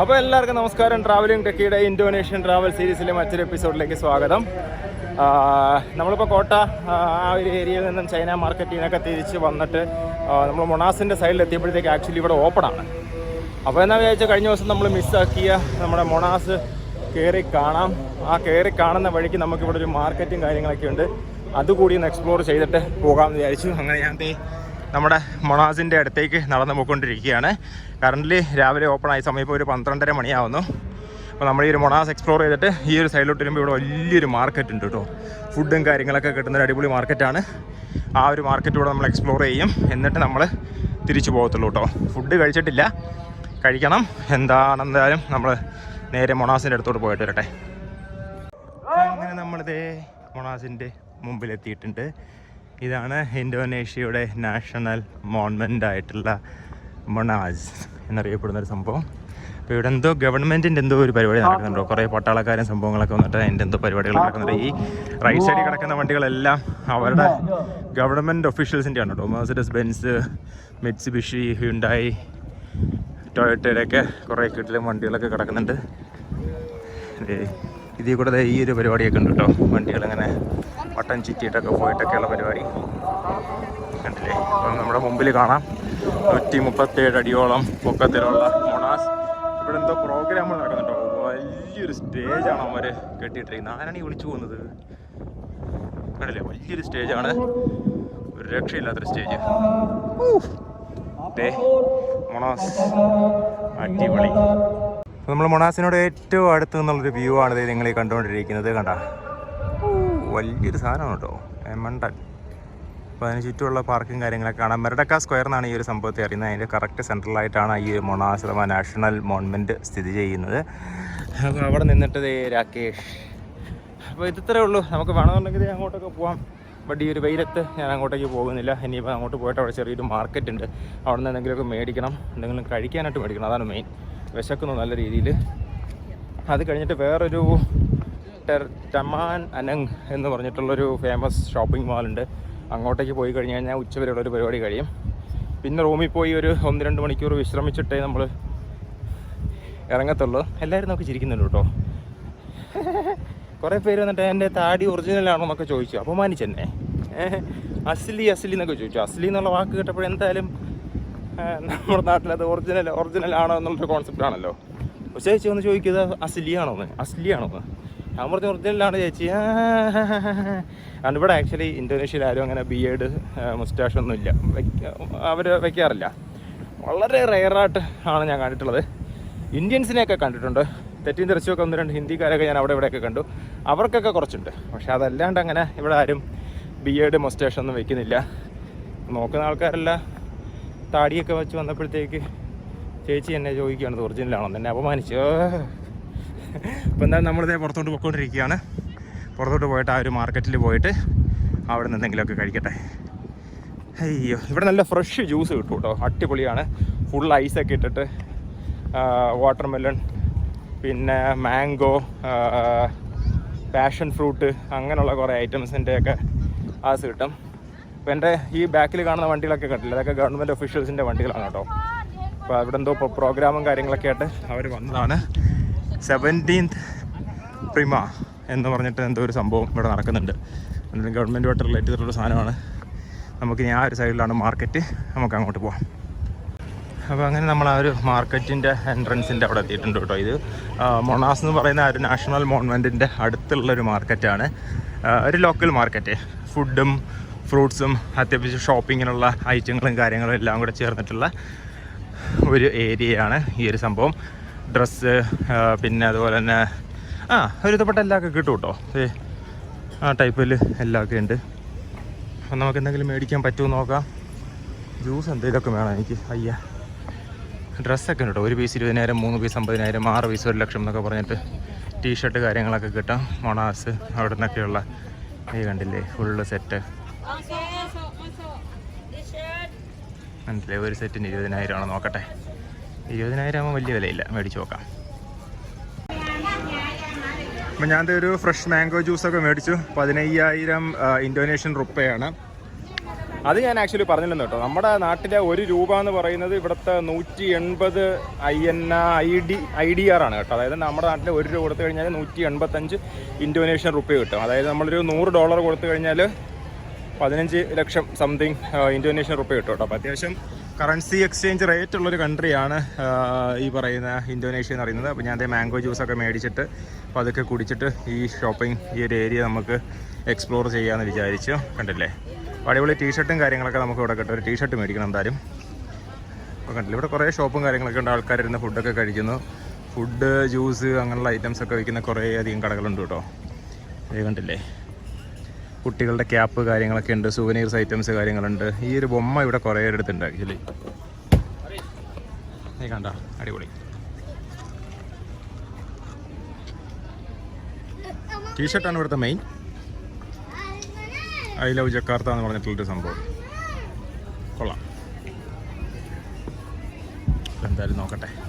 അപ്പോൾ എല്ലാവർക്കും നമസ്കാരം. ട്രാവലിംഗ് ടെക്കിയുടെ ഇൻഡോനേഷ്യൻ ട്രാവൽ സീരീസിലെ മറ്റൊരു എപ്പിസോഡിലേക്ക് സ്വാഗതം. നമ്മളിപ്പോൾ കോട്ട ആ ഒരു ഏരിയയിൽ നിന്നും ചൈന മാർക്കറ്റിൽ നിന്നൊക്കെ തിരിച്ച് വന്നിട്ട് നമ്മൾ മൊണാസിന്റെ സൈഡിൽ എത്തിയപ്പോഴത്തേക്ക് ആക്ച്വലി ഇവിടെ ഓപ്പൺ ആണ്. അപ്പോൾ എന്നാ വിചാരിച്ചാൽ കഴിഞ്ഞ ദിവസം നമ്മൾ മിസ്സാക്കിയ നമ്മുടെ മൊണാസ് കയറി കാണാം. ആ കയറി കാണുന്ന വഴിക്ക് നമുക്കിവിടെ ഒരു മാർക്കറ്റും കാര്യങ്ങളൊക്കെ ഉണ്ട്. അതുകൂടി ഒന്ന് എക്സ്പ്ലോർ ചെയ്തിട്ട് പോകാമെന്ന് വിചാരിച്ചു. അങ്ങനെ ഞാൻ നമ്മുടെ മൊണാസിന്റെ അടുത്തേക്ക് നടന്നു പോയിക്കൊണ്ടിരിക്കുകയാണ്. കറന്റ് രാവിലെ ഓപ്പൺ ആയ സമയം ഇപ്പോൾ ഒരു പന്ത്രണ്ടര മണിയാവുന്നു. അപ്പോൾ നമ്മൾ ഈ ഒരു മൊണാസ് എക്സ്പ്ലോർ ചെയ്തിട്ട് ഈ ഒരു സൈഡിലോട്ട് വരുമ്പോൾ ഇവിടെ വലിയൊരു മാർക്കറ്റ് ഉണ്ട് കേട്ടോ ഫുഡും കാര്യങ്ങളൊക്കെ കിട്ടുന്നൊരു അടിപൊളി മാർക്കറ്റാണ് ആ ഒരു മാർക്കറ്റ് ഇവിടെ നമ്മൾ എക്സ്പ്ലോർ ചെയ്യും. എന്നിട്ട് നമ്മൾ തിരിച്ചു പോകത്തുള്ളൂ കേട്ടോ ഫുഡ് കഴിച്ചിട്ടില്ല. കഴിക്കണം. എന്താണെന്തായാലും നമ്മൾ നേരെ മൊണാസിന്റെ അടുത്തോട്ട് പോയിട്ട് വരട്ടെ. അങ്ങനെ നമ്മളിതേ മൊണാസിന്റെ മുമ്പിലെത്തിയിട്ടുണ്ട്. ഇതാണ് ഇന്തോനേഷ്യയുടെ നാഷണൽ മോൺമെന്റ് ആയിട്ടുള്ള മൊണാസ് എന്നറിയപ്പെടുന്ന ഒരു സംഭവം. അപ്പോൾ ഇവിടെ എന്തോ ഗവൺമെന്റിന്റെ എന്തോ ഒരു പരിപാടി നടക്കുന്നുണ്ടോ കുറേ പട്ടാളക്കാരും സംഭവങ്ങളൊക്കെ വന്നിട്ട് അതിന്റെ എന്തോ പരിപാടികൾ നടക്കുന്നുണ്ട്. ഈ റൈറ്റ് സൈഡിൽ കിടക്കുന്ന വണ്ടികളെല്ലാം അവരുടെ ഗവൺമെന്റ് ഒഫീഷ്യൽസിന്റെ ആണ് കേട്ടോ മേഴ്സിഡസ് ബെൻസ് മിറ്റ്സുബിഷി ഹ്യുണ്ടായി ടൊയറ്റയുടെയൊക്കെ കുറേ കിട്ടിലും വണ്ടികളൊക്കെ കിടക്കുന്നുണ്ട്. ഇതേ കൂടെ ഈ ഒരു പരിപാടിയൊക്കെ ഉണ്ട് കേട്ടോ വണ്ടികളിങ്ങനെ വട്ടം ചുറ്റിയിട്ടൊക്കെ പോയിട്ടൊക്കെയുള്ള പരിപാടി. കണ്ടില്ലേ? അപ്പം നമ്മുടെ മുമ്പിൽ കാണാം. നൂറ്റി മുപ്പത്തേഴ് അടിയോളം പൊക്കത്തിലുള്ള മൊണാസ്. ഇവിടെ എന്തോ പ്രോഗ്രാമുകൾ നടക്കുന്നുണ്ടോ? വലിയൊരു സ്റ്റേജാണ് അവർ കെട്ടിയിട്ടിരിക്കുന്നത്. ആരാണ് ഈ വിളിച്ചു പോകുന്നത്? കണ്ടില്ലേ? വലിയൊരു സ്റ്റേജാണ് ഒരു രക്ഷയില്ലാത്തൊരു സ്റ്റേജ് മൊണാസ്. അടിപൊളി. നമ്മൾ മൊണാസിനോട് ഏറ്റവും അടുത്ത് നിന്നുള്ളൊരു വ്യൂ ആണ് നിങ്ങൾ കണ്ടുകൊണ്ടിരിക്കുന്നത് കണ്ട? വലിയൊരു സാധനമാണ് കേട്ടോ. എമണ്ടൻ അപ്പോൾ അതിന് ചുറ്റുമുള്ള പാർക്കും കാര്യങ്ങളൊക്കെ കാണാം. മെറഡക്ക സ്ക്വയർ എന്നാണ് ഈ ഒരു സംഭവത്തെ അറിയുന്നത്. അതിന്റെ കറക്റ്റ് സെൻട്രലായിട്ടാണ് ഈ മൊണാശ്രമ നാഷണൽ മോൺമെന്റ് സ്ഥിതി ചെയ്യുന്നത്. അപ്പോൾ അവിടെ നിന്നിട്ട് രാകേഷ്. അപ്പോൾ ഇതിത്രേ ഉള്ളൂ. നമുക്ക് വേണമെന്നുണ്ടെങ്കിൽ അങ്ങോട്ടൊക്കെ പോവാം. ബട്ട് ഈ ഒരു വെയിലത്ത് ഞാൻ അങ്ങോട്ടേക്ക് പോകുന്നില്ല. ഇനിയിപ്പോൾ അങ്ങോട്ട് പോയിട്ട് അവിടെ ചെറിയൊരു മാർക്കറ്റ് ഉണ്ട്. അവിടെ നിന്ന് എന്തെങ്കിലുമൊക്കെ മേടിക്കണം. എന്തെങ്കിലും കഴിക്കാനായിട്ട് മേടിക്കണം. അതാണ് മെയിൻ വിശക്കുന്നു നല്ല രീതിയിൽ അത് കഴിഞ്ഞിട്ട് വേറൊരു ടെർ- ടമാൻ അനങ് എന്ന് പറഞ്ഞിട്ടുള്ളൊരു ഫേമസ് ഷോപ്പിംഗ് മാളുണ്ട് അങ്ങോട്ടേക്ക് പോയി കഴിഞ്ഞ് കഴിഞ്ഞാൽ ഉച്ചവരെയുള്ള ഒരു പരിപാടി കഴിയും. പിന്നെ റൂമിൽ പോയി ഒരു ഒന്ന് രണ്ട് മണിക്കൂർ വിശ്രമിച്ചിട്ടേ നമ്മൾ ഇറങ്ങത്തുള്ളൂ. എല്ലാവരും നമുക്ക് ചിരിക്കുന്നുണ്ട് കേട്ടോ. കുറേ പേര് വന്നിട്ട് എന്റെ താടി ഒറിജിനൽ ആണോ എന്നൊക്കെ ചോദിച്ചു. അപമാനിച്ചെന്നെ. അസ്ലി അസ്ലി എന്നൊക്കെ ചോദിച്ചു. അസ്ലി എന്നുള്ള വാക്ക് കേട്ടപ്പോൾ എന്തായാലും നമ്മുടെ നാട്ടിലത് ഒറിജിനൽ ഒറിജിനൽ ആണോ എന്നുള്ളൊരു കോൺസെപ്റ്റ് ആണല്ലോ. ചേച്ചി ഒന്ന് ചോദിക്കുന്നത് അസ്ലി ആണോ എന്ന്? അസ്ലി ആണോ എന്ന്? ഞാൻ ഒറിജിനലാണ് ചേച്ചി. ഇവിടെ ആക്ച്വലി ഇന്തോനേഷ്യയിൽ ആരും അങ്ങനെ ബി എഡ് ഒന്നും ഇല്ല. അവർ വയ്ക്കാറില്ല. വളരെ റെയറായിട്ട് ആണ് ഞാൻ കണ്ടിട്ടുള്ളത്. ഇന്ത്യൻസിനെയൊക്കെ കണ്ടിട്ടുണ്ട്. തെറ്റിയും തെറിച്ചുമൊക്കെ ഒന്ന് രണ്ട് ഹിന്ദിക്കാരൊക്കെ ഞാൻ അവിടെ ഇവിടെയൊക്കെ കണ്ടു. അവർക്കൊക്കെ കുറച്ചുണ്ട്. പക്ഷെ അതല്ലാണ്ട് അങ്ങനെ ഇവിടെ ആരും ബി എഡ് ഒന്നും വെക്കുന്നില്ല നോക്കുന്ന ആൾക്കാരെല്ലാം. താടിയൊക്കെ വെച്ച് വന്നപ്പോഴത്തേക്ക് ചേച്ചി എന്നെ ചോദിക്കുകയാണ് ഒറിജിനലാണോ എന്നെ. അപമാനിച്ചു. അപ്പോൾ എന്തായാലും നമ്മളിതേ പുറത്തോട്ട് പോയിക്കൊണ്ടിരിക്കുകയാണ്. പുറത്തോട്ട് പോയിട്ട് ആ ഒരു മാർക്കറ്റിൽ പോയിട്ട് അവിടെ നിന്ന് എന്തെങ്കിലുമൊക്കെ കഴിക്കട്ടെ. അയ്യോ ഇവിടെ നല്ല ഫ്രഷ് ജ്യൂസ് കിട്ടും കേട്ടോ. അടിപൊളിയാണ്. ഫുൾ ഐസൊക്കെ ഇട്ടിട്ട് വാട്ടർ മെലൺ പിന്നെ മാംഗോ പാഷൻ ഫ്രൂട്ട് അങ്ങനെയുള്ള കുറേ ഐറ്റംസിന്റെയൊക്കെ ആസ് കിട്ടും. അപ്പോൾ എന്റെ ഈ ബാക്കിൽ കാണുന്ന വണ്ടികളൊക്കെ കണ്ടില്ല അതൊക്കെ ഗവൺമെന്റ് ഒഫീഷ്യൽസിന്റെ വണ്ടികളാണ് കേട്ടോ. അപ്പോൾ അവിടെ എന്തോ പ്രോഗ്രാമും കാര്യങ്ങളൊക്കെ ആയിട്ട് അവർ വന്നതാണ്. സെവന്റീൻത് പ്രിമ എന്ന് പറഞ്ഞിട്ട് എന്തോ ഒരു സംഭവം ഇവിടെ നടക്കുന്നുണ്ട്. എന്നിട്ട് ഗവൺമെന്റുമായിട്ട് റിലേറ്റ് ചെയ്തിട്ടുള്ള സാധനമാണ്. നമുക്ക് ഇനി ആ ഒരു സൈഡിലാണ് മാർക്കറ്റ് നമുക്ക് അങ്ങോട്ട് പോവാം. അപ്പോൾ അങ്ങനെ നമ്മൾ ആ ഒരു മാർക്കറ്റിന്റെ എൻട്രൻസിന്റെ അവിടെ എത്തിയിട്ടുണ്ട് കേട്ടോ. ഇത് മൊണാസ് എന്ന് പറയുന്ന ആ ഒരു നാഷണൽ മോൺമെന്റിന്റെ അടുത്തുള്ളൊരു മാർക്കറ്റാണ് ഒരു ലോക്കൽ മാർക്കറ്റ് ഫുഡും ഫ്രൂട്ട്സും അത്യാവശ്യം ഷോപ്പിങ്ങിനുള്ള ഐറ്റങ്ങളും കാര്യങ്ങളും എല്ലാം കൂടെ ചേർന്നിട്ടുള്ള ഒരു ഏരിയയാണ് ഈ ഒരു സംഭവം. ഡ്രസ്സ് പിന്നെ അതുപോലെ തന്നെ ആ ഒരുത്തപ്പെട്ട എല്ലാമൊക്കെ കിട്ടും കേട്ടോ. ഏ ആ ടൈപ്പിൽ എല്ലാമൊക്കെ ഉണ്ട്. അപ്പം നമുക്ക് എന്തെങ്കിലും മേടിക്കാൻ പറ്റുമോ നോക്കാം. ജ്യൂസ് എന്തെങ്കിലുമൊക്കെ വേണം എനിക്ക്. അയ്യ. ഡ്രസ്സൊക്കെ ഉണ്ട് കേട്ടോ. ഒരു പീസ് ഇരുപതിനായിരം മൂന്ന് പീസ് അമ്പതിനായിരം ആറ് പീസ് ഒരു ലക്ഷം എന്നൊക്കെ പറഞ്ഞിട്ട് ടീഷർട്ട് കാര്യങ്ങളൊക്കെ കിട്ടാം. മൊണാസ് അവിടെ നിന്നൊക്കെയുള്ള ഈ കണ്ടില്ലേ ഫുള്ള് സെറ്റ്. കണ്ടില്ലേ ഒരു സെറ്റിന് ഇരുപതിനായിരമാണ് നോക്കട്ടെ. ഇരുപതിനായിരം ആകുമ്പോൾ വലിയ വിലയില്ല. മേടിച്ച് നോക്കാം. അപ്പം ഞാൻ ദേ ഒരു ഫ്രഷ് മാംഗോ ജ്യൂസൊക്കെ മേടിച്ചു. പതിനയ്യായിരം ഇൻഡോനേഷ്യൻ റുപ്പയാണ്. അത് ഞാൻ ആക്ച്വലി പറഞ്ഞില്ലെന്ന് കേട്ടോ. നമ്മുടെ നാട്ടിലെ ഒരു രൂപ എന്ന് പറയുന്നത് ഇവിടുത്തെ നൂറ്റി എൺപത് I N I D I D R ആണ് കേട്ടോ. അതായത് നമ്മുടെ നാട്ടിൽ ഒരു രൂപ കൊടുത്തു കഴിഞ്ഞാൽ നൂറ്റി എൺപത്തഞ്ച് ഇൻഡോനേഷ്യൻ റുപ്യ കിട്ടും. അതായത് നമ്മളൊരു നൂറ് ഡോളർ കൊടുത്തു കഴിഞ്ഞാൽ പതിനഞ്ച് ലക്ഷം സംതിങ് ഇൻഡോനേഷ്യൻ റുപ്യ കിട്ടും കേട്ടോ. അപ്പോൾ അത്യാവശ്യം കറൻസി എക്സ്ചേഞ്ച് റേറ്റ് ഉള്ളൊരു കൺട്രിയാണ് ഈ പറയുന്ന ഇന്തോനേഷ്യ എന്ന് പറയുന്നത്. അപ്പോൾ ഞാൻ അതേ മാംഗോ ജ്യൂസൊക്കെ മേടിച്ചിട്ട് അപ്പോൾ അതൊക്കെ കുടിച്ചിട്ട് ഈ ഷോപ്പിംഗ് ഈ ഒരു ഏരിയ നമുക്ക് എക്സ്പ്ലോർ ചെയ്യാമെന്ന് വിചാരിച്ചു. കണ്ടില്ലേ? അടിപൊളി ടീഷർട്ടും കാര്യങ്ങളൊക്കെ നമുക്ക് ഇവിടെ കിട്ടും. ഒരു ടീഷർട്ട് മേടിക്കണം എന്തായാലും. അപ്പോൾ കണ്ടില്ലേ? ഇവിടെ കുറേ ഷോപ്പും കാര്യങ്ങളൊക്കെ ഉണ്ട്. ആൾക്കാരിരുന്ന് ഫുഡൊക്കെ കഴിക്കുന്നു. ഫുഡ് ജ്യൂസ് അങ്ങനെയുള്ള ഐറ്റംസൊക്കെ വിൽക്കുന്ന കുറേ അധികം കടകളുണ്ട് കേട്ടോ. കണ്ടില്ലേ? കുട്ടികളുടെ ക്യാപ്പ് കാര്യങ്ങളൊക്കെ ഉണ്ട് സുവനീർസ് ഐറ്റംസ് കാര്യങ്ങളുണ്ട്. ഈ ഒരു ബൊമ്മ ഇവിടെ കുറേ എടുത്തുണ്ട് ആക്ച്വലി കണ്ട അടിപൊളി. ടീഷർട്ടാണ് ഇവിടുത്തെ മെയിൻ ഐ ലവ് ജക്കാർത്ത എന്ന് പറഞ്ഞിട്ടുള്ളൊരു സംഭവം. കൊള്ളാം. എന്തായാലും നോക്കട്ടെ.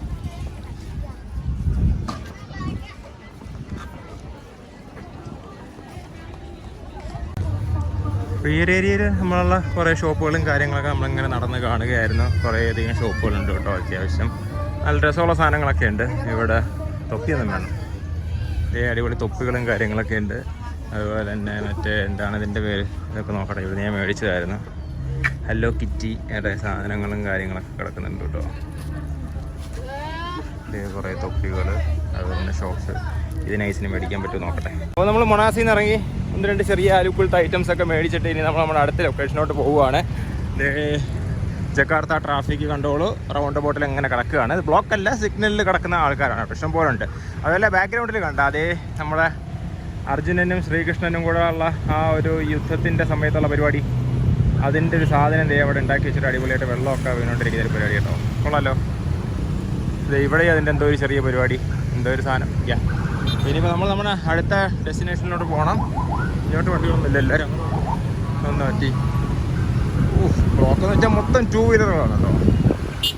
അപ്പോൾ ഈ ഒരു ഏരിയയിൽ നമ്മളുള്ള കുറേ ഷോപ്പുകളും കാര്യങ്ങളൊക്കെ നമ്മളിങ്ങനെ നടന്ന് കാണുകയായിരുന്നു. കുറേ അധികം ഷോപ്പുകളുണ്ട് കേട്ടോ അത്യാവശ്യം. നല്ല രസമുള്ള സാധനങ്ങളൊക്കെ ഉണ്ട്. ഇവിടെ തൊപ്പിയൊന്നും വേണം. ഇതേ അടിപൊളി തൊപ്പികളും കാര്യങ്ങളൊക്കെ ഉണ്ട്. അതുപോലെ തന്നെ മറ്റേ എന്താണ് ഇതിന്റെ പേര്? ഇതൊക്കെ നോക്കട്ടെ ഇവിടെ ഞാൻ മേടിച്ചതായിരുന്നു. ഹലോ കിറ്റി യുടെ സാധനങ്ങളും കാര്യങ്ങളൊക്കെ കിടക്കുന്നുണ്ട് കേട്ടോ. കുറേ തൊപ്പികൾ അതുപോലെ തന്നെ ഷോക്സ് ഇത് ഐസിന് മേടിക്കാൻ പറ്റുമോ നോക്കട്ടെ. അപ്പോൾ നമ്മൾ മൊണാസിൽ നിന്ന് ഇറങ്ങി. ഒന്ന് രണ്ട് ചെറിയ അലുക്കുളത്തെ ഐറ്റംസ് ഒക്കെ മേടിച്ചിട്ട് ഇനി നമ്മൾ നമ്മുടെ അടുത്ത ലൊക്കേഷനോട്ട് പോവുകയാണ്. Jakarta traffic control round bottle എങ്ങനെ കിടക്കുകയാണ്. ഇത് ബ്ലോക്ക് അല്ല സിഗ്നലിൽ കിടക്കുന്ന ആൾക്കാരാണ് ഇഷ്ടം പോലെ ഉണ്ട്. അതുപോലെ ബാക്ക്ഗ്രൗണ്ടിൽ കണ്ട അതേ നമ്മുടെ അർജുനനും ശ്രീകൃഷ്ണനും കൂടെ ഉള്ള ആ ഒരു യുദ്ധത്തിന്റെ സമയത്തുള്ള പരിപാടി. അതിന്റെ ഒരു സാധനം ദേ അവിടെ ഉണ്ടാക്കി വെച്ചിട്ട് അടിപൊളിയായിട്ട് വെള്ളമൊക്കെ വീണോണ്ടിരിക്കുന്ന ഒരു പരിപാടി കേട്ടോ. കൊള്ളാലോ. ഇവിടെ അതിന്റെ എന്തോ ഒരു ചെറിയ പരിപാടി. എന്തോ ഒരു സാധനം. യാ ഇനിയിപ്പോൾ നമ്മൾ നമ്മുടെ അടുത്ത ഡെസ്റ്റിനേഷനിലോട്ട് പോകണം ഇങ്ങോട്ട് വണ്ടികളൊന്നുമില്ല എല്ലാവരും ഒന്ന് പറ്റി ബ്ലോക്ക് എന്ന് വെച്ചാൽ മൊത്തം ടൂ വീലറുകളാണ് കേട്ടോ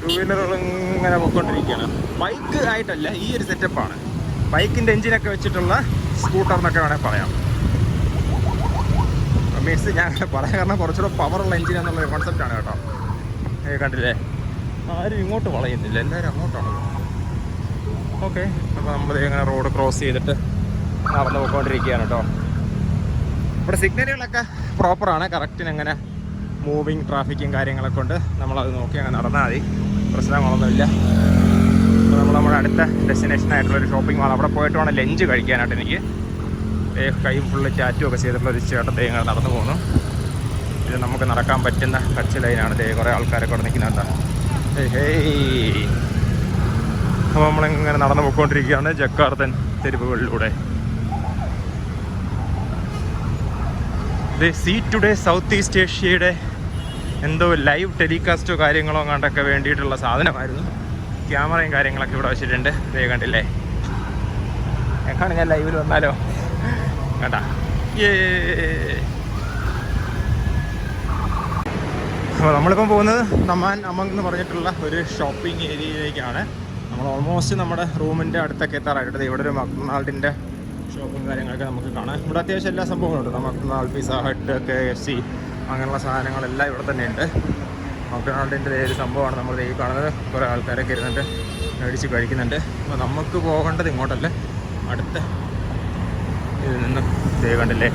ടൂ വീലറുകൾ ഇങ്ങനെ പൊയ്ക്കൊണ്ടിരിക്കുകയാണ് ബൈക്ക് ആയിട്ടല്ല ഈ ഒരു സെറ്റപ്പാണ് ബൈക്കിന്റെ എഞ്ചിനൊക്കെ വെച്ചിട്ടുള്ള സ്കൂട്ടർ എന്നൊക്കെ വേണമെങ്കിൽ പറയാം. മീൻസ് ഞാൻ പറയാൻ കാരണം കുറച്ചുകൂടെ പവറുള്ള എഞ്ചിൻ എന്നുള്ള കോൺസെപ്റ്റാണ് കേട്ടോ. കണ്ടില്ലേ? ആരും ഇങ്ങോട്ട് വളയുന്നില്ല എല്ലാവരും അങ്ങോട്ടാണ് ഓക്കെ. അപ്പോൾ നമ്മൾ ഇങ്ങനെ റോഡ് ക്രോസ് ചെയ്തിട്ട് നടന്നു പോയിക്കൊണ്ടിരിക്കുകയാണ് കേട്ടോ ഇവിടെ സിഗ്നലുകളൊക്കെ പ്രോപ്പറാണ് കറക്റ്റിന് അങ്ങനെ മൂവിങ് ട്രാഫിക്കും കാര്യങ്ങളൊക്കെ ഉണ്ട്. നമ്മളത് നോക്കി അങ്ങനെ നടന്നാൽ മതി. പ്രശ്നങ്ങളൊന്നുമില്ല. അപ്പോൾ നമ്മൾ നമ്മുടെ അടുത്ത ഡെസ്റ്റിനേഷൻ ആയിട്ടുള്ളൊരു ഷോപ്പിംഗ് മാൾ അവിടെ പോയിട്ട് വേണം ലഞ്ച് കഴിക്കാനായിട്ട് എനിക്ക്. കൈ ഫുള്ള് ചാറ്റും ഒക്കെ ചെയ്തിട്ടുള്ള ഒരു ചേട്ടൻ ദേ ഇങ്ങനെ നടന്നു പോകുന്നു ഇത് നമുക്ക് നടക്കാൻ പറ്റുന്ന കച്ച് ലൈനാണ് ദേ കുറേ ആൾക്കാരൊക്കെ അവിടെ നിൽക്കുന്നുണ്ട്. ഹേയ്. അപ്പോൾ നമ്മളിങ്ങനെ നടന്നു പോയിക്കൊണ്ടിരിക്കുകയാണ് ജക്കാർത്തൻ തെരുവുകളിലൂടെ. സീ ടുഡേ സൗത്ത് ഈസ്റ്റ് ഏഷ്യയുടെ എന്തോ ലൈവ് ടെലികാസ്റ്റോ കാര്യങ്ങളോ കണ്ടൊക്കെ വേണ്ടിയിട്ടുള്ള സാധനമായിരുന്നു. ക്യാമറയും കാര്യങ്ങളൊക്കെ ഇവിടെ വെച്ചിട്ടുണ്ട്. ദേ കണ്ടില്ലേ? എങ്ങനെ ഞാൻ ലൈവിൽ വന്നാലോ? കേട്ടാ അപ്പോൾ നമ്മളിപ്പം പോകുന്നത് നമാൻ അമങ് എന്ന് പറഞ്ഞിട്ടുള്ള ഒരു ഷോപ്പിംഗ് ഏരിയയിലേക്കാണ്. നമ്മൾ ഓൾമോസ്റ്റ് നമ്മുടെ റൂമിന്റെ അടുത്തൊക്കെ എത്താറായിട്ട് ഇവിടെ ഒരു മക്ഡൊണാൾഡിന്റെ ഷോപ്പും കാര്യങ്ങളൊക്കെ നമുക്ക് കാണാം. ഇവിടെ അത്യാവശ്യം എല്ലാ സംഭവങ്ങളുണ്ട് McDonald Pizza Hut K F C അങ്ങനെയുള്ള സാധനങ്ങളെല്ലാം ഇവിടെ തന്നെയുണ്ട് മക്ഡൊണാൾഡിന്റെ ഒരു സംഭവമാണ് നമ്മൾ ഈ കാണുന്നത്. കുറേ ആൾക്കാരൊക്കെ ഇരുന്നിട്ട് മേടിച്ച് കഴിക്കുന്നുണ്ട്. അപ്പോൾ നമുക്ക് പോകേണ്ടത് ഇങ്ങോട്ടല്ല. അടുത്ത ഇതിൽ നിന്ന് ദേ കണ്ടില്ലേ?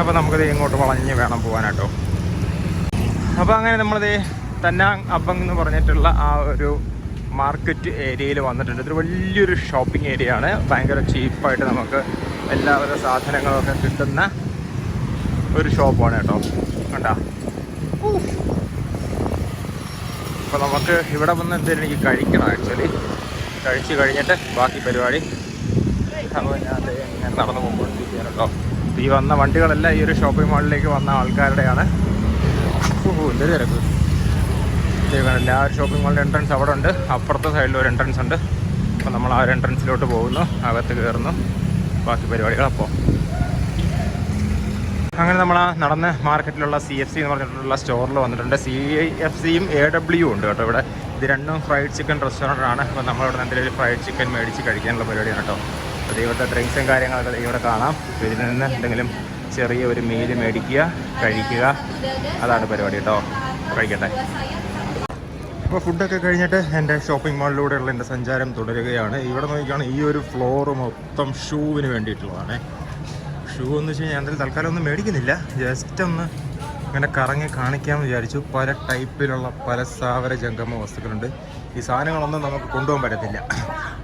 അപ്പോൾ നമുക്കത് ഇങ്ങോട്ട് വളഞ്ഞ് വേണം പോകാനാട്ടോ അപ്പോൾ അങ്ങനെ നമ്മളിത് തന്നാങ് അബങ് എന്ന് പറഞ്ഞിട്ടുള്ള ആ ഒരു മാർക്കറ്റ് ഏരിയയിൽ വന്നിട്ടുണ്ട്. ഇതൊരു വലിയൊരു ഷോപ്പിംഗ് ഏരിയ ആണ്. ഭയങ്കര ചീപ്പായിട്ട് നമുക്ക് എല്ലാവിധ സാധനങ്ങളൊക്കെ കിട്ടുന്ന ഒരു ഷോപ്പാണ് കേട്ടോ. കണ്ട? അപ്പോൾ നമുക്ക് ഇവിടെ വന്ന് എന്തെങ്കിലും എനിക്ക് കഴിക്കണം ആക്ച്വലി കഴിച്ചു കഴിഞ്ഞിട്ട് ബാക്കി പരിപാടി. ഞാൻ നടന്നു പോകുമ്പോഴത്തേക്കാണ് കേട്ടോ. ഈ വന്ന വണ്ടികളെല്ലാം ഈ ഒരു ഷോപ്പിംഗ് മാളിലേക്ക് വന്ന ആൾക്കാരുടെയാണ്. എന്തൊരു തിരക്ക്. ഇതേക്കാണില്ല ആ ഷോപ്പിംഗ് മാളിന്റെ എൻട്രൻസ് അവിടെ ഉണ്ട് അപ്പുറത്തെ സൈഡിൽ ഒരു എൻട്രൻസ് ഉണ്ട്. അപ്പോൾ നമ്മൾ ആ ഒരു എൻട്രൻസിലോട്ട് പോകുന്നു. അകത്ത് കയറുന്നു. ബാക്കി പരിപാടികൾ അപ്പോൾ അങ്ങനെ നമ്മൾ ആ നടന്ന് മാർക്കറ്റിലുള്ള സി എഫ് സി എന്ന് പറഞ്ഞിട്ടുള്ള സ്റ്റോറിൽ വന്നിട്ടുണ്ട്. സി എഫ് സിയും എ ഡബ്ല്യു ഉണ്ട് കേട്ടോ ഇവിടെ. ഇത് രണ്ടും ഫ്രൈഡ് ചിക്കൻ റെസ്റ്റോറന്റ് ആണ്. അപ്പോൾ നമ്മളിവിടെ എന്തെങ്കിലും ഫ്രൈഡ് ചിക്കൻ മേടിച്ച് കഴിക്കാനുള്ള പരിപാടിയാണ് കേട്ടോ. അപ്പോൾ ഇവിടുത്തെ ഡ്രിങ്ക്സും കാര്യങ്ങളൊക്കെ ഇവിടെ കാണാം. ഇതിൽ നിന്ന് എന്തെങ്കിലും ചെറിയ ഒരു മീൽ മേടിക്കുക കഴിക്കുക. അതാണ് പരിപാടി കേട്ടോ. കഴിക്കട്ടെ. അപ്പോൾ ഫുഡൊക്കെ കഴിഞ്ഞിട്ട് എന്റെ ഷോപ്പിംഗ് മാളിലൂടെയുള്ള എന്റെ സഞ്ചാരം തുടരുകയാണ്. ഇവിടെ നോക്കിയാണ് ഈ ഒരു ഫ്ലോർ മൊത്തം ഷൂവിന് വേണ്ടിയിട്ടുള്ളതാണ്. ഷൂ എന്ന് വെച്ച് കഴിഞ്ഞാൽ എന്തായാലും തൽക്കാലം ഒന്നും മേടിക്കുന്നില്ല. ജസ്റ്റ് ഒന്ന് ഇങ്ങനെ കറങ്ങി കാണിക്കാമെന്ന് വിചാരിച്ചു. പല ടൈപ്പിലുള്ള പല സ്ഥാവര ജംഗമ വസ്തുക്കളുണ്ട്. ഈ സാധനങ്ങളൊന്നും നമുക്ക് കൊണ്ടുപോകാൻ പറ്റത്തില്ല.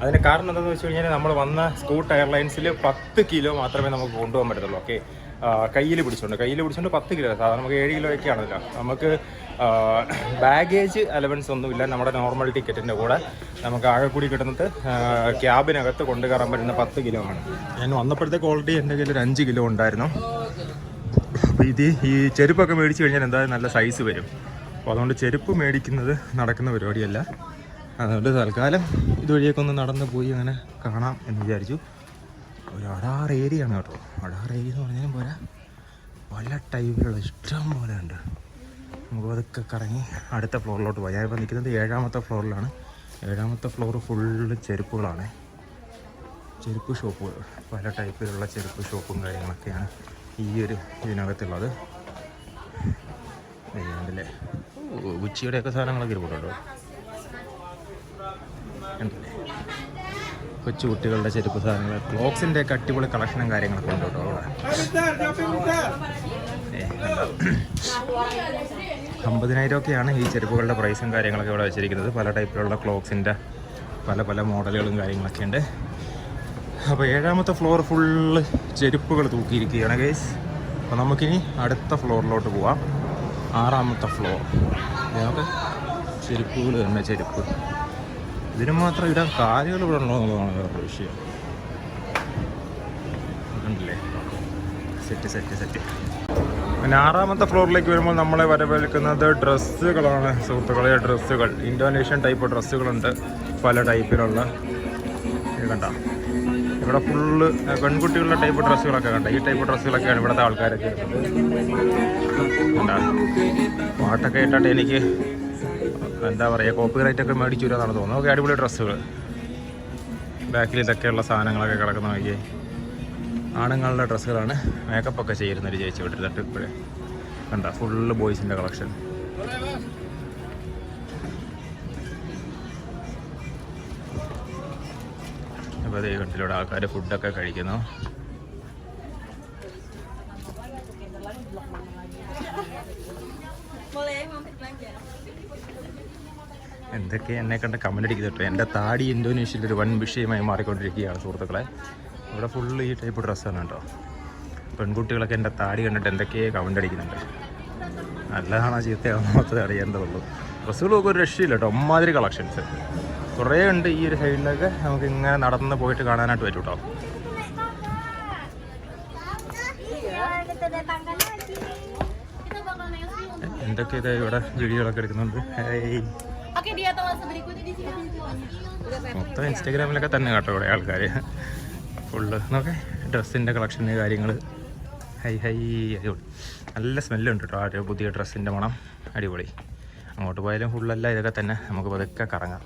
അതിന് കാരണം എന്താണെന്ന് വെച്ച് കഴിഞ്ഞാൽ നമ്മൾ വന്ന സ്കൂട്ട് എയർലൈൻസിൽ പത്ത് കിലോ മാത്രമേ നമുക്ക് കൊണ്ടുപോകാൻ പറ്റത്തുള്ളൂ. ഓക്കെ കയ്യിൽ പിടിച്ചുകൊണ്ട് കയ്യിൽ പിടിച്ചുകൊണ്ട് പത്ത് കിലോ സാധാരണ നമുക്ക് ഏഴ് കിലോ ആണല്ലോ നമുക്ക് ബാഗേജ് അലവൻസ് ഒന്നുമില്ല. നമ്മുടെ നോർമൽ ടിക്കറ്റിന്റെ കൂടെ നമുക്ക് ആകെ കൂടി കിട്ടുന്നത് ക്യാബിനകത്ത് കൊണ്ടു കയറാൻ പറ്റുന്ന പത്ത് കിലോ ആണ്. ഞാൻ വന്നപ്പോഴത്തേക്ക് ഓൾറെഡി എന്റെ കയ്യിൽ ഒരു അഞ്ച് കിലോ ഉണ്ടായിരുന്നു. അപ്പോൾ ഇത് ഈ ചെരുപ്പൊക്കെ മേടിച്ച് കഴിഞ്ഞാൽ എന്തായാലും നല്ല സൈസ് വരും. അപ്പോൾ അതുകൊണ്ട് ചെരുപ്പ് മേടിക്കുന്നത് നടക്കുന്ന പരിപാടിയല്ല. അതുകൊണ്ട് തൽക്കാലം ഇതുവഴിയൊക്കെ ഒന്ന് നടന്ന് പോയി അങ്ങനെ കാണാം എന്ന് വിചാരിച്ചു. ഒരു അടാർ ഏരിയ ആണ് കേട്ടോ. അടാർ ഏരിയ എന്ന് പറഞ്ഞാലും പോരാ. പല ടൈപ്പിലുള്ള ഇഷ്ടം പോലെ ഉണ്ട്. നമുക്ക് അതൊക്കെ കറങ്ങി അടുത്ത ഫ്ലോറിലോട്ട് പോയി ഞാനിപ്പോൾ നിൽക്കുന്നത് ഏഴാമത്തെ ഫ്ലോറിലാണ്. ഏഴാമത്തെ ഫ്ലോർ ഫുള്ള് ചെരുപ്പുകളാണ്. ചെരുപ്പ് ഷോപ്പുകൾ പല ടൈപ്പിലുള്ള ചെരുപ്പ് ഷോപ്പും കാര്യങ്ങളൊക്കെയാണ് ഈ ഒരു ഇതിനകത്തുള്ളത്. അതിലെ ഉച്ചയുടെയൊക്കെ സാധനങ്ങളൊക്കെ ഇരിപ്പുണ്ടോ? ഉണ്ടല്ലേ കൊച്ചു കുട്ടികളുടെ ചെരുപ്പ് സാധനങ്ങൾ ക്ലോക്സിന്റെ ഒക്കെ അടിപൊളി കളക്ഷനും കാര്യങ്ങളൊക്കെ ഉണ്ട് കേട്ടോ? അവിടെ? അമ്പതിനായിരം ഒക്കെയാണ് ഈ ചെരുപ്പുകളുടെ പ്രൈസും കാര്യങ്ങളൊക്കെ ഇവിടെ വെച്ചിരിക്കുന്നത്. പല ടൈപ്പിലുള്ള ക്ലോക്സിന്റെ പല പല മോഡലുകളും കാര്യങ്ങളൊക്കെ ഉണ്ട്. അപ്പോൾ ഏഴാമത്തെ ഫ്ലോർ ഫുള്ള് ചെരുപ്പുകൾ തൂക്കിയിരിക്കുകയാണ് ഗൈസ് അപ്പോൾ നമുക്കിനി അടുത്ത ഫ്ലോറിലോട്ട് പോവാം. ആറാമത്തെ ഫ്ലോർ ഇതിനൊക്കെ ചെരുപ്പുകൾ തന്നെ ചെരുപ്പ്. ഇതിന് മാത്രം ഇടാൻ കാലുകൾ ഇവിടെ ഉണ്ടോ എന്നുള്ളതാണ് വേറൊരു വിഷയം. ഉണ്ടല്ലേ സെറ്റ് സെറ്റ് സെറ്റ് പിന്നെ ആറാമത്തെ ഫ്ലോറിലേക്ക് വരുമ്പോൾ നമ്മളെ വരവേൽക്കുന്നത് ഡ്രസ്സുകളാണ് സുഹൃത്തുക്കളെ ഡ്രസ്സുകൾ. ഇൻഡോനേഷ്യൻ ടൈപ്പ് ഡ്രസ്സുകളുണ്ട് പല ടൈപ്പിലുള്ള. കണ്ട? ഇവിടെ ഫുള്ള് പെൺകുട്ടികളുടെ ടൈപ്പ് ഡ്രസ്സുകളൊക്കെ കണ്ട? ഈ ടൈപ്പ് ഡ്രസ്സുകളൊക്കെയാണ് ഇവിടുത്തെ ആൾക്കാരൊക്കെ പാട്ടൊക്കെ ഇട്ടിട്ട് എനിക്ക് എന്താ പറയുക കോപ്പി റൈറ്റ് ഒക്കെ മേടിച്ചു വരാന്നാണ് തോന്നുന്നത്. ഓക്കെ അടിപൊളി ഡ്രസ്സുകൾ. ബാക്കിൽ ഇതൊക്കെയുള്ള സാധനങ്ങളൊക്കെ കിടക്കുന്ന നോക്കിയേ ആണുങ്ങളുടെ ഡ്രസ്സുകളാണ്. മേക്കപ്പ് ഒക്കെ ചെയ്യുന്ന ഒരു ചേച്ചി വിട്ടിരുന്നിട്ട് ഇപ്പോഴേ. കണ്ട ഫുള്ള് ബോയ്സിന്റെ കളക്ഷൻ അപ്പോൾ അതേ കണ്ടിലൂടെ ആൾക്കാർ ഫുഡൊക്കെ കഴിക്കുന്നു. എന്തൊക്കെ എന്നെ കണ്ട കമന്റ് അടിക്കുന്നുണ്ട് എന്റെ താടി ഇന്തോനേഷ്യയിൽ ഒരു വൻ വിഷയമായി മാറിക്കൊണ്ടിരിക്കുകയാണ് സുഹൃത്തുക്കളെ. ഇവിടെ ഫുള്ള് ഈ ടൈപ്പ് ഡ്രസ്സാണ് കേട്ടോ. പെൺകുട്ടികളൊക്കെ എന്റെ താടി കണ്ടിട്ട് എന്തൊക്കെയോ കമന്റ് അടിക്കുന്നുണ്ട്. നല്ലതാണോ ചീത്തയാണോ മാത്രമേ അറിയേണ്ടതുള്ളൂ. ഡ്രസ്സുകളൊക്കെ ഒരു രക്ഷയില്ല കേട്ടോ അമ്മാതിരി കളക്ഷൻസ് കുറേ ഉണ്ട് ഈ ഒരു സൈഡിലൊക്കെ നമുക്ക് ഇങ്ങനെ നടന്ന് പോയിട്ട് കാണാനായിട്ട് പറ്റും കേട്ടോ. എന്തൊക്കെ ഇത് ഇവിടെ വീഡിയോകളൊക്കെ എടുക്കുന്നുണ്ട്. മൊത്തം ഇൻസ്റ്റാഗ്രാമിലൊക്കെ തന്നെ കേട്ടോ ഇവിടെ ആൾക്കാർ ഫുള്ള്. നോക്കെ ഡ്രസ്സിന്റെ കളക്ഷന് കാര്യങ്ങൾ ഹൈ ഹൈ അടിപൊളി. നല്ല സ്മെല്ലുണ്ട് കേട്ടോ ആ ഒരു പുതിയ ഡ്രസ്സിന്റെ മണം. അടിപൊളി. അങ്ങോട്ട് പോയാലും ഫുള്ളല്ല ഇതൊക്കെ തന്നെ. നമുക്ക് പതുക്കെ കറങ്ങാം.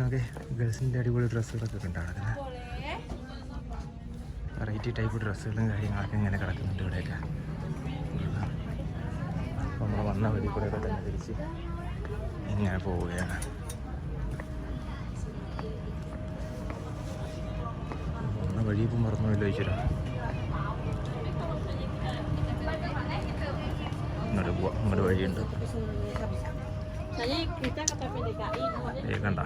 നോക്കെ ഗേൾസിന്റെ അടിപൊളി ഡ്രസ്സുകളൊക്കെ ഉണ്ടാണ് വെറൈറ്റി ടൈപ്പ് ഡ്രസ്സുകളും കാര്യങ്ങളൊക്കെ ഇങ്ങനെ കിടക്കുന്നുണ്ട് ഇവിടെയൊക്കെ. നമ്മൾ വന്ന വഴി കൂടെയൊക്കെ തന്നെ തിരിച്ച് ഇങ്ങനെ പോവുകയാണ്. വന്ന വഴി ഇപ്പം മറന്നുമല്ലോ ഈശ്വര ഇങ്ങോട്ട് പോവാം ഇങ്ങോട്ട് വഴിയുണ്ട്. കണ്ട.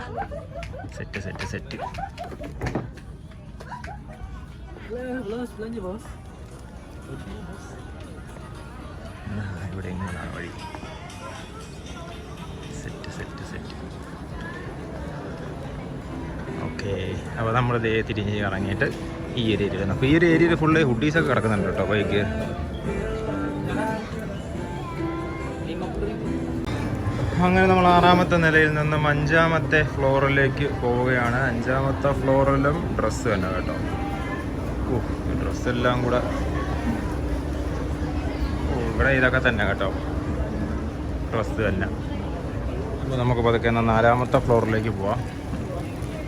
Set set set. ഇവിടെ ഇങ്ങനെയാണ് വഴി. അപ്പോൾ നമ്മൾ ഇതേ തിരിഞ്ഞ് ഇറങ്ങിയിട്ട് ഈ ഏരിയയിൽ അപ്പോൾ ഈ ഒരു ഏരിയയിൽ ഫുള്ള് ഹുഡീസൊക്കെ കിടക്കുന്നുണ്ട് കേട്ടോ ബൈക്ക് അങ്ങനെ നമ്മൾ ആറാമത്തെ നിലയിൽ നിന്നും അഞ്ചാമത്തെ ഫ്ലോറിലേക്ക് പോവുകയാണ്. അഞ്ചാമത്തെ ഫ്ലോറിലും ഡ്രസ്സ് തന്നെ കേട്ടോ. ഓ ഡ്രസ്സെല്ലാം കൂടെ. ഓ ഇവിടെ ഇതൊക്കെ തന്നെ കേട്ടോ. ഡ്രസ്സ് തന്നെ. അപ്പോൾ നമുക്ക് പതുക്കെ നാലാമത്തെ ഫ്ലോറിലേക്ക് പോവാം.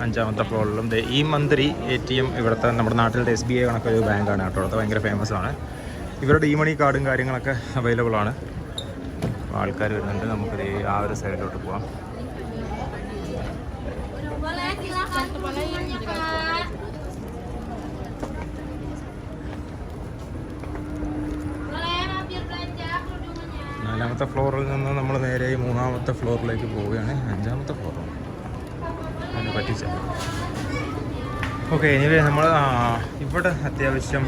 അഞ്ചാമത്തെ ഫ്ലോറിലും ഈ മന്ത്രി എ ടി എം ഇവിടുത്തെ നമ്മുടെ നാട്ടിലത്തെ എസ് ബി ഐ കണക്കൊരു ബാങ്കാണ് കേട്ടോ. അവിടുത്തെ ഭയങ്കര ഫേമസ് ആണ്. ഇവരുടെ ഈ മണി കാർഡും കാര്യങ്ങളൊക്കെ അവൈലബിൾ ആണ്. ആൾക്കാർ വരുന്നുണ്ട്. നമുക്ക് ആ ഒരു സൈഡിലോട്ട് പോവാം. നാലാമത്തെ ഫ്ലോറിൽ നിന്ന് നമ്മൾ നേരെ മൂന്നാമത്തെ ഫ്ലോറിലേക്ക് പോവുകയാണ്. അഞ്ചാമത്തെ അതിനെ പറ്റിച്ച. ഓക്കെ എനിവേ നമ്മൾ ഇവിടെ അത്യാവശ്യം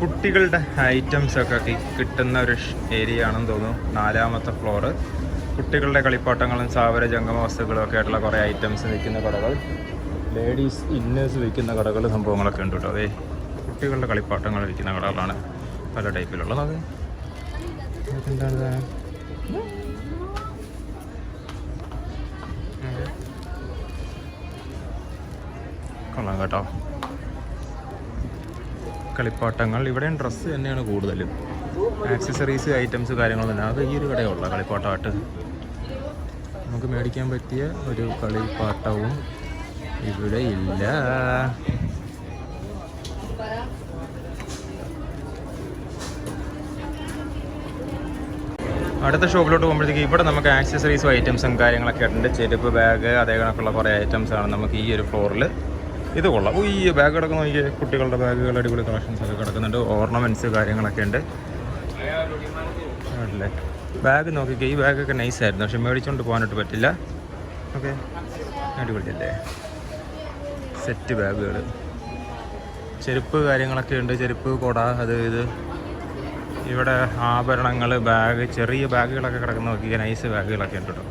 കുട്ടികളുടെ ഐറ്റംസ് ഒക്കെ കിട്ടുന്ന ഒരു ഏരിയ ആണെന്ന് തോന്നുന്നു. നാലാമത്തെ ഫ്ലോറ് കുട്ടികളുടെ കളിപ്പാട്ടങ്ങളും സാവര ജംഗമ വസ്തുക്കളും ഒക്കെ ആയിട്ടുള്ള കുറേ ഐറ്റംസ് വിൽക്കുന്ന കടകൾ. ലേഡീസ് ഇന്നേഴ്സ് വിൽക്കുന്ന കടകൾ സംഭവങ്ങളൊക്കെ ഉണ്ട് കേട്ടോ. അതെ കുട്ടികളുടെ കളിപ്പാട്ടങ്ങൾ വിൽക്കുന്ന കടകളാണ് പല ടൈപ്പിലുള്ളത് അതെ. എന്താണ് കൊള്ളാം കേട്ടോ. കളിപ്പാട്ടങ്ങൾ. ഇവിടെയും ഡ്രസ്സ് തന്നെയാണ് കൂടുതലും. ആക്സസറീസ് ഐറ്റംസ് കാര്യങ്ങൾ തന്നെ. അത് ഈ ഒരു കടയുള്ള കളിപ്പാട്ടമായിട്ട്. നമുക്ക് മേടിക്കാൻ പറ്റിയ ഒരു കളിപ്പാട്ടവും ഇവിടെ ഇല്ല. അടുത്ത ഷോപ്പിലോട്ട് പോകുമ്പോഴത്തേക്ക് ഇവിടെ നമുക്ക് ആക്സസറീസും ഐറ്റംസും കാര്യങ്ങളൊക്കെ ഉണ്ട്. ചെരുപ്പ് ബാഗ് അതേ കണക്കുള്ള കുറേ ഐറ്റംസാണ് നമുക്ക് ഈ ഒരു ഫ്ലോറിൽ ഇത് കൊള്ളാം. ഈ ബാഗ് കിടക്കുന്ന നോക്കിയേ കുട്ടികളുടെ ബാഗുകൾ അടിപൊളി കളക്ഷൻസ് ഒക്കെ കിടക്കുന്നുണ്ട്. ഓർണമെന്റ്സ് കാര്യങ്ങളൊക്കെ ഉണ്ട്. അല്ലേ? ബാഗ് നോക്കിക്കേ ഈ ബാഗൊക്കെ നൈസ് ആയിരുന്നു. പക്ഷെ മേടിച്ചുകൊണ്ട് പോകാനായിട്ട് പറ്റില്ല. ഓക്കെ അടിപൊളിയല്ലേ? സെറ്റ് ബാഗുകൾ ചെരുപ്പ് കാര്യങ്ങളൊക്കെ ഉണ്ട്. ചെരുപ്പ് കൊട അത് ഇത്. ഇവിടെ ആഭരണങ്ങൾ ബാഗ് ചെറിയ ബാഗുകളൊക്കെ കിടക്കുന്ന നോക്കിയാൽ നൈസ് ബാഗുകളൊക്കെ ഉണ്ട് കേട്ടോ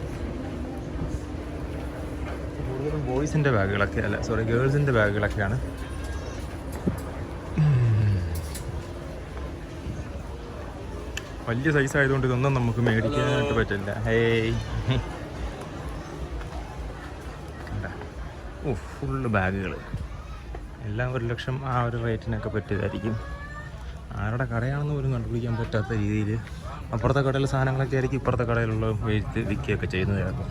കൂടുതലും ബോയ്സിന്റെ ബാഗുകളൊക്കെ അല്ല സോറി ഗേൾസിന്റെ ബാഗുകളൊക്കെയാണ്. വലിയ സൈസ് ആയതുകൊണ്ട് ഇതൊന്നും നമുക്ക് മേടിക്കാനായിട്ട് പറ്റില്ല. ഹേയ്. ഓ ഫുള്ള് ബാഗുകൾ എല്ലാം ഒരു ലക്ഷം ആ ഒരു റേറ്റിനൊക്കെ പറ്റിയതായിരിക്കും. ആരുടെ കടയാണെന്ന് പോലും കണ്ടുപിടിക്കാൻ പറ്റാത്ത രീതിയിൽ അപ്പുറത്തെ കടയിലെ സാധനങ്ങളൊക്കെ ആയിരിക്കും ഇപ്പുറത്തെ കടയിലുള്ള വെയിറ്റ് വിൽക്കുകയൊക്കെ ചെയ്യുന്നത് ചിലപ്പോൾ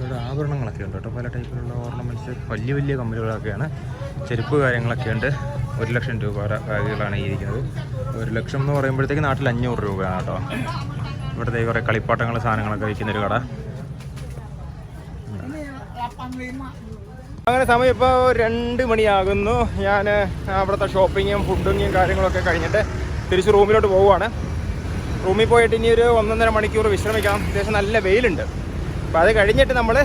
ഇവിടെ ആഭരണങ്ങളൊക്കെ ഉണ്ട് കേട്ടോ. പല ടൈപ്പിലുള്ള ഓർണമെന്റ്സ് വലിയ വലിയ കമ്പനികളൊക്കെയാണ്. ചെരുപ്പ് കാര്യങ്ങളൊക്കെ ഉണ്ട്. ഒരു ലക്ഷം രൂപ ബാഗുകളാണ് ഇരിക്കുന്നത്. ഒരു ലക്ഷം എന്ന് പറയുമ്പോഴത്തേക്ക് നാട്ടിൽ അഞ്ഞൂറ് രൂപയാണ് കേട്ടോ. ഇവിടുത്തെ കുറേ കളിപ്പാട്ടങ്ങൾ സാധനങ്ങളൊക്കെ വിൽക്കുന്നൊരു കട. അങ്ങനെ സമയം ഇപ്പോൾ രണ്ട് മണിയാകുന്നു. ഞാൻ അവിടുത്തെ ഷോപ്പിങ്ങും ഫുഡിങ്ങും കാര്യങ്ങളൊക്കെ കഴിഞ്ഞിട്ട് തിരിച്ച് റൂമിലോട്ട് പോവുകയാണ്. റൂമിൽ പോയിട്ട് ഇനി ഒരു ഒന്നൊന്നര മണിക്കൂർ വിശ്രമിക്കാം. അത്യാവശ്യം നല്ല വെയിലുണ്ട്. അപ്പോൾ അത് കഴിഞ്ഞിട്ട് നമ്മൾ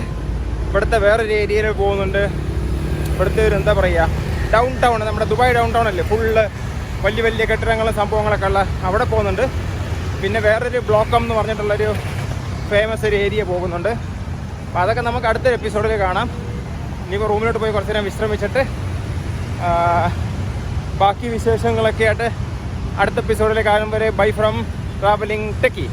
ഇവിടുത്തെ വേറൊരു ഏരിയയിൽ പോകുന്നുണ്ട്. ഇവിടുത്തെ ഒരു എന്താ പറയുക ഡൗൺ ടൗൺ നമ്മുടെ ദുബായ് ഡൗൺ ടൗൺ അല്ലേ? ഫുള്ള് വലിയ വലിയ കെട്ടിടങ്ങളും സംഭവങ്ങളൊക്കെ ഉള്ള അവിടെ പോകുന്നുണ്ട്. പിന്നെ വേറൊരു ബ്ലോക്കം എന്ന് പറഞ്ഞിട്ടുള്ളൊരു ഫേമസ് ഒരു ഏരിയ പോകുന്നുണ്ട്. അപ്പോൾ അതൊക്കെ നമുക്ക് അടുത്തൊരു എപ്പിസോഡിൽ കാണാം. ഇനിയിപ്പോൾ റൂമിലോട്ട് പോയി കുറച്ച് നേരം വിശ്രമിച്ചിട്ട് ബാക്കി വിശേഷങ്ങളൊക്കെ ആയിട്ട് അടുത്ത എപ്പിസോഡിൽ കാണുമ്പോൾ ബൈ ഫ്രം ട്രാവലിംഗ് ടെക്കി